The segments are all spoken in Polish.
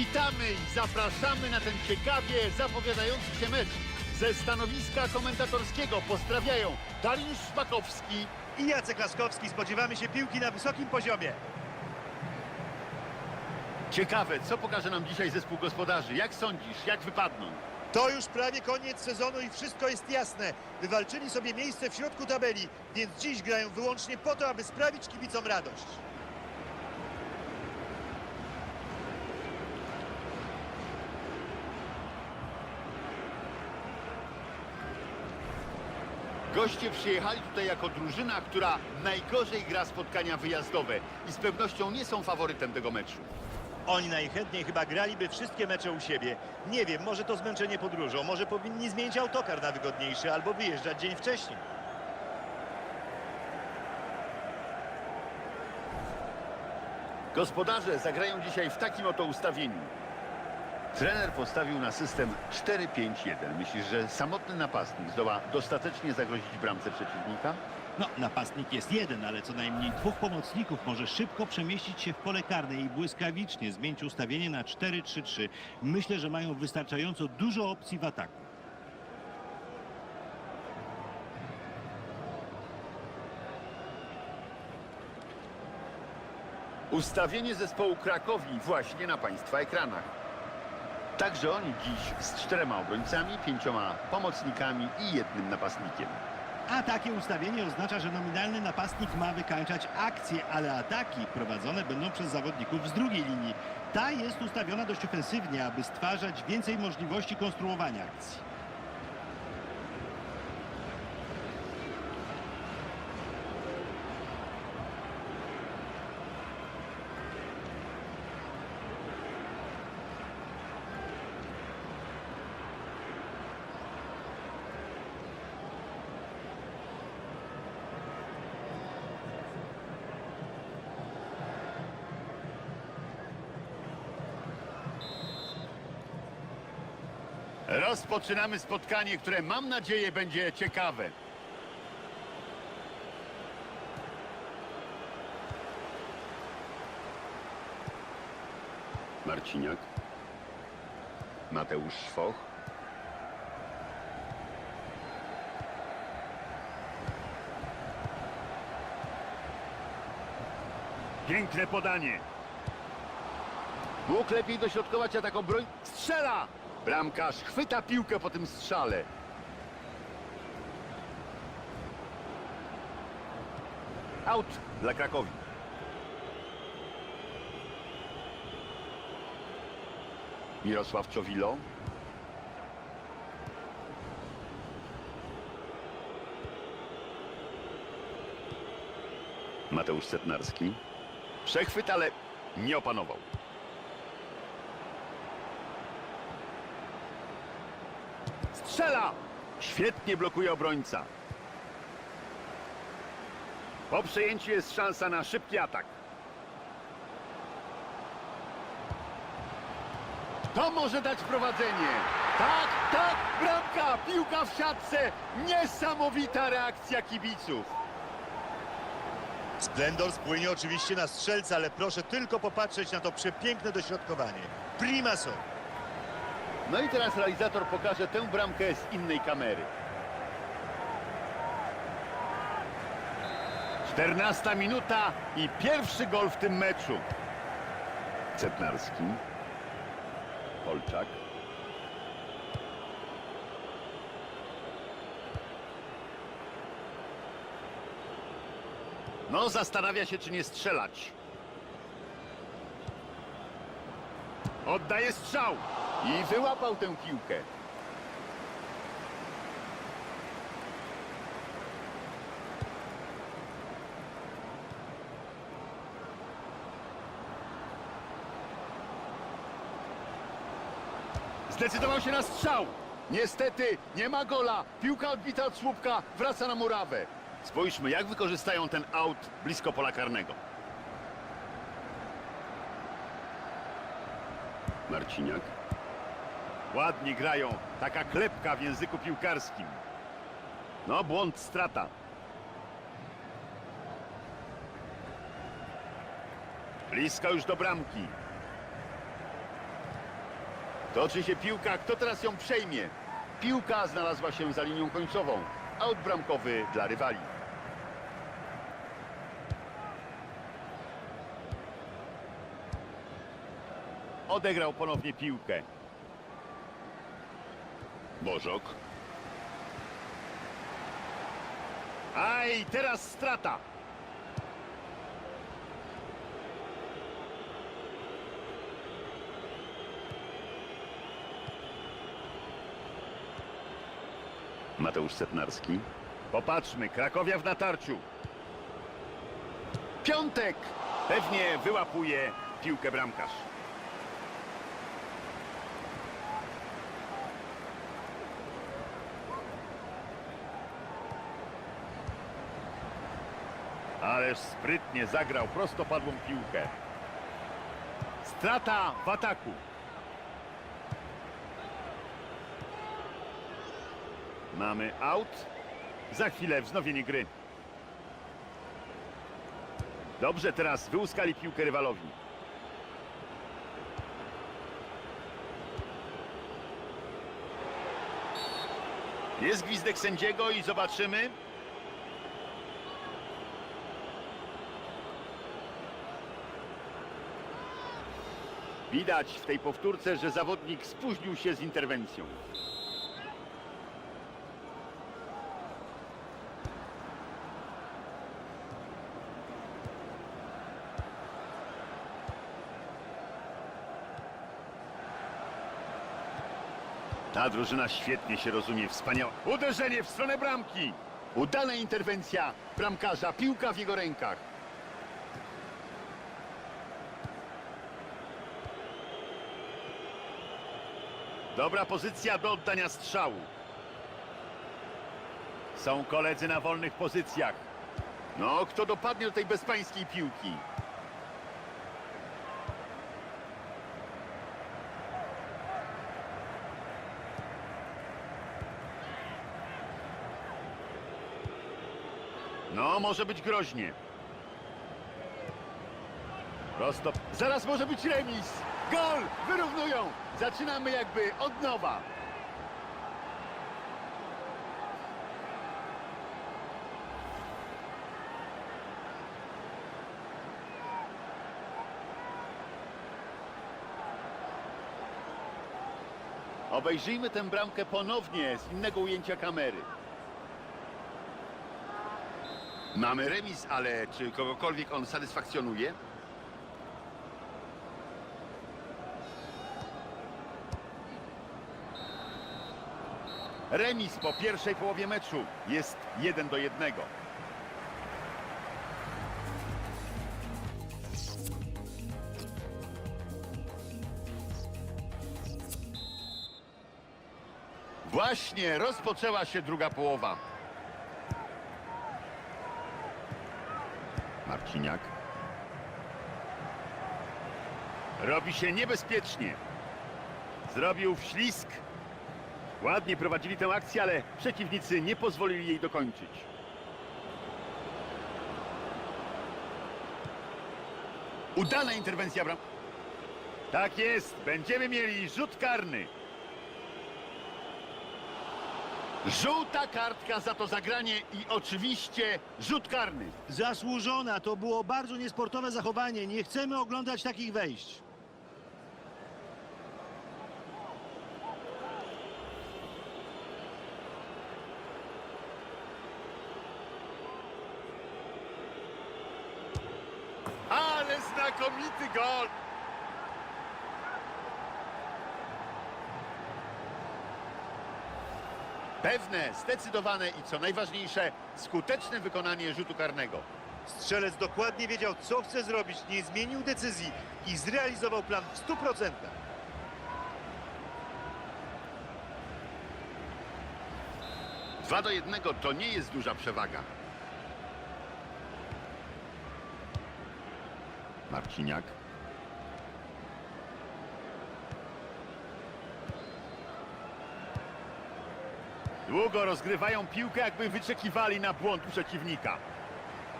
Witamy i zapraszamy na ten ciekawie zapowiadający się mecz. Ze stanowiska komentatorskiego pozdrawiają Dariusz Szpakowski I Jacek Laskowski. Spodziewamy się piłki na wysokim poziomie. Ciekawe, co pokaże nam dzisiaj zespół gospodarzy? Jak sądzisz, jak wypadną? To już prawie koniec sezonu i wszystko jest jasne. Wywalczyli sobie miejsce w środku tabeli, więc dziś grają wyłącznie po to, aby sprawić kibicom radość. Goście przyjechali tutaj jako drużyna, która najgorzej gra spotkania wyjazdowe i z pewnością nie są faworytem tego meczu. Oni najchętniej chyba graliby wszystkie mecze u siebie. Nie wiem, może to zmęczenie podróżą, może powinni zmienić autokar na wygodniejszy albo wyjeżdżać dzień wcześniej. Gospodarze zagrają dzisiaj w takim oto ustawieniu. Trener postawił na system 4-5-1. Myślisz, że samotny napastnik zdoła dostatecznie zagrozić bramce przeciwnika? No, napastnik jest jeden, ale co najmniej dwóch pomocników może szybko przemieścić się w pole karne i błyskawicznie zmienić ustawienie na 4-3-3. Myślę, że mają wystarczająco dużo opcji w ataku. Ustawienie zespołu Krakowi właśnie na Państwa ekranach. Także oni dziś z czterema obrońcami, pięcioma pomocnikami i jednym napastnikiem. A takie ustawienie oznacza, że nominalny napastnik ma wykańczać akcje, ale ataki prowadzone będą przez zawodników z drugiej linii. Ta jest ustawiona dość ofensywnie, aby stwarzać więcej możliwości konstruowania akcji. Rozpoczynamy spotkanie, które mam nadzieję będzie ciekawe. Marciniak. Mateusz Szwoch. Piękne podanie. Mógł lepiej dośrodkować, a taką broń strzela! Bramkarz chwyta piłkę po tym strzale. Out dla Krakowi. Mirosław Czowilo. Mateusz Setnarski. Przechwyt, ale nie opanował. Strzela! Świetnie blokuje obrońca. Po przejęciu jest szansa na szybki atak. To może dać prowadzenie. Tak, tak, bramka, piłka w siatce. Niesamowita reakcja kibiców. Splendor spłynie oczywiście na strzelca, ale proszę tylko popatrzeć na to przepiękne dośrodkowanie. Prima są. No i teraz realizator pokaże tę bramkę z innej kamery. 14 minuta i pierwszy gol w tym meczu. Cetnarski. Polczak. No, zastanawia się, czy nie strzelać. Oddaje strzał i wyłapał tę piłkę. Zdecydował się na strzał. Niestety nie ma gola. Piłka odbita od słupka wraca na murawę. Spójrzmy, jak wykorzystają ten aut blisko pola karnego. Marciniak. Ładnie grają. Taka klepka w języku piłkarskim. No, błąd, strata. Blisko już do bramki. Toczy się piłka, kto teraz ją przejmie? Piłka znalazła się za linią końcową. Aut bramkowy dla rywali. Odegrał ponownie piłkę. Bożok. Aj, teraz strata. Mateusz Setnarski. Popatrzmy, Krakowia w natarciu. Piątek! Pewnie wyłapuje piłkę bramkarz. Ależ sprytnie zagrał prostopadłą piłkę. Strata w ataku. Mamy out. Za chwilę wznowienie gry. Dobrze, teraz wyłuskali piłkę rywalowi. Jest gwizdek sędziego i zobaczymy. Widać w tej powtórce, że zawodnik spóźnił się z interwencją. Ta drużyna świetnie się rozumie, wspaniałe. Uderzenie w stronę bramki. Udana interwencja bramkarza, piłka w jego rękach. Dobra pozycja do oddania strzału. Są koledzy na wolnych pozycjach. No, kto dopadnie do tej bezpańskiej piłki? No, może być groźnie. Prosto. Zaraz może być remis. Gol! Wyrównują. Zaczynamy jakby od nowa. Obejrzyjmy tę bramkę ponownie z innego ujęcia kamery. Mamy remis, ale czy kogokolwiek on satysfakcjonuje? Remis po pierwszej połowie meczu jest 1 do 1. Właśnie rozpoczęła się druga połowa. Marciniak. Robi się niebezpiecznie. Zrobił wślizg. Ładnie prowadzili tę akcję, ale przeciwnicy nie pozwolili jej dokończyć. Udana interwencja bram. Tak jest, będziemy mieli rzut karny. Żółta kartka za to zagranie i oczywiście rzut karny. Zasłużona, to było bardzo niesportowe zachowanie. Nie chcemy oglądać takich wejść. Ale znakomity gol! Pewne, zdecydowane i co najważniejsze, skuteczne wykonanie rzutu karnego. Strzelec dokładnie wiedział, co chce zrobić, nie zmienił decyzji i zrealizował plan w 100%. Dwa do jednego to nie jest duża przewaga. Marciniak. Długo rozgrywają piłkę, jakby wyczekiwali na błąd przeciwnika.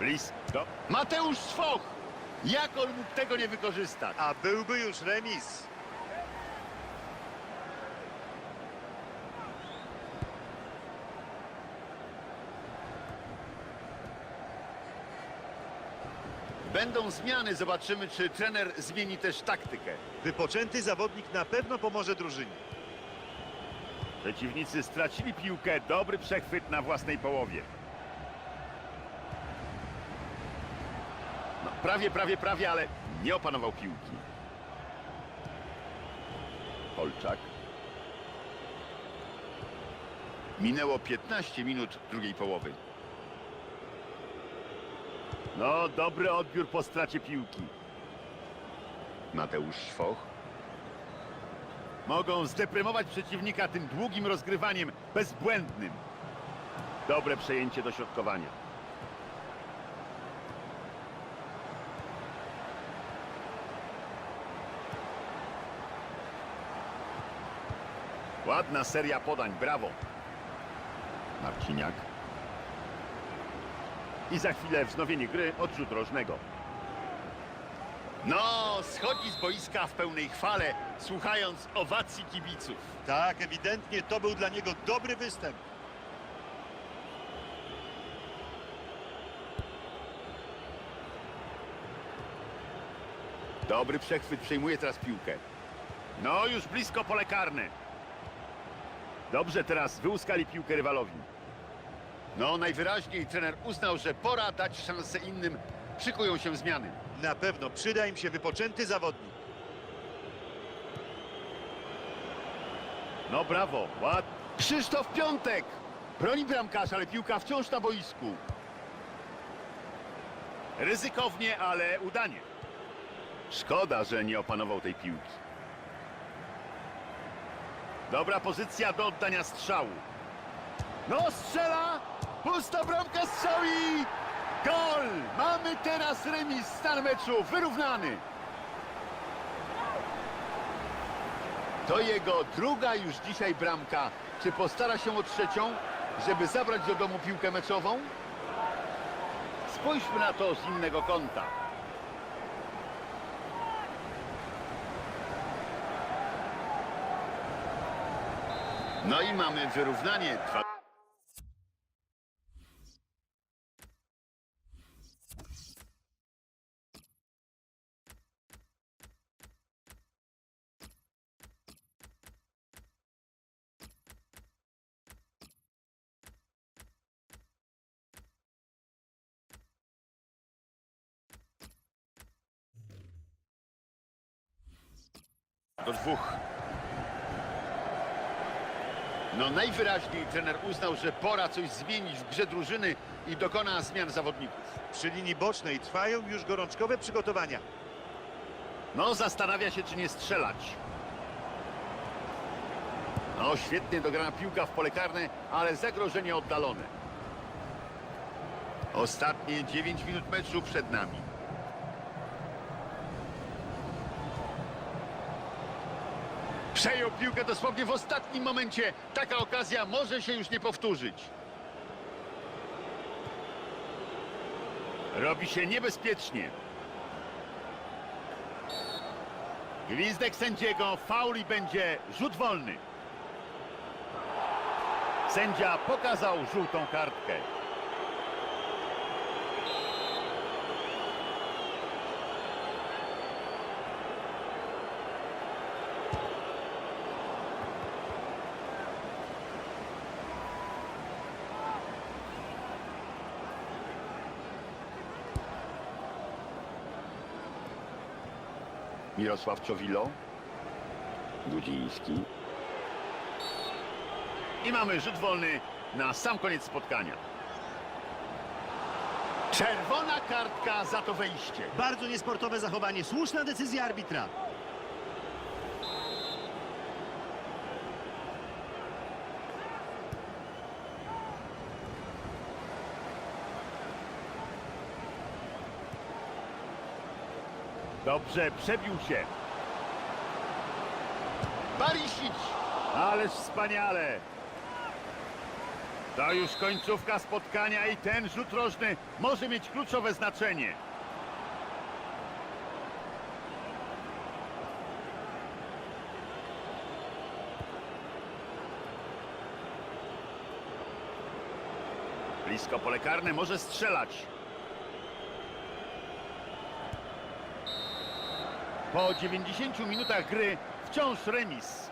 Lis do... Mateusz Szwoch! Jak on mógł tego nie wykorzystać? A byłby już remis. Będą zmiany, zobaczymy czy trener zmieni też taktykę. Wypoczęty zawodnik na pewno pomoże drużynie. Przeciwnicy stracili piłkę, dobry przechwyt na własnej połowie. No, prawie, prawie, prawie, ale nie opanował piłki. Polczak. Minęło 15 minut drugiej połowy. No, dobry odbiór po stracie piłki. Mateusz Szwoch. Mogą zdeprymować przeciwnika tym długim rozgrywaniem, bezbłędnym. Dobre przejęcie dośrodkowania. Ładna seria podań, brawo. Marciniak. I za chwilę wznowienie gry, odrzut rożnego. No, schodzi z boiska w pełnej chwale, słuchając owacji kibiców. Tak, ewidentnie to był dla niego dobry występ. Dobry przechwyt, przejmuje teraz piłkę. No, już blisko pole karne. Dobrze, teraz wyłuskali piłkę rywalowi. No, najwyraźniej trener uznał, że pora dać szansę innym. Szykują się zmiany. Na pewno przyda im się wypoczęty zawodnik. No brawo, ład. Krzysztof Piątek! Broni bramkarz, ale piłka wciąż na boisku. Ryzykownie, ale udanie. Szkoda, że nie opanował tej piłki. Dobra pozycja do oddania strzału. No strzela! Pusta bramka strzał i gol! Mamy teraz remis, stan meczu wyrównany. To jego druga już dzisiaj bramka. Czy postara się o trzecią, żeby zabrać do domu piłkę meczową? Spójrzmy na to z innego kąta. No i mamy wyrównanie. Do dwóch. No najwyraźniej trener uznał, że pora coś zmienić w grze drużyny i dokona zmian zawodników. Przy linii bocznej trwają już gorączkowe przygotowania. No zastanawia się, czy nie strzelać. No świetnie dograna piłka w pole karne, ale zagrożenie oddalone. Ostatnie 9 minut meczu przed nami. Przejął piłkę dosłownie w ostatnim momencie. Taka okazja może się już nie powtórzyć. Robi się niebezpiecznie. Gwizdek sędziego, faul i będzie rzut wolny. Sędzia pokazał żółtą kartkę. Mirosław Czowilo. Dudziński. I mamy rzut wolny na sam koniec spotkania. Czerwona kartka za to wejście. Bardzo niesportowe zachowanie, słuszna decyzja arbitra. Dobrze, przebił się. Barisic! Ależ wspaniale! To już końcówka spotkania i ten rzut rożny może mieć kluczowe znaczenie. Blisko pole karne może strzelać. Po 90 minutach gry wciąż remis.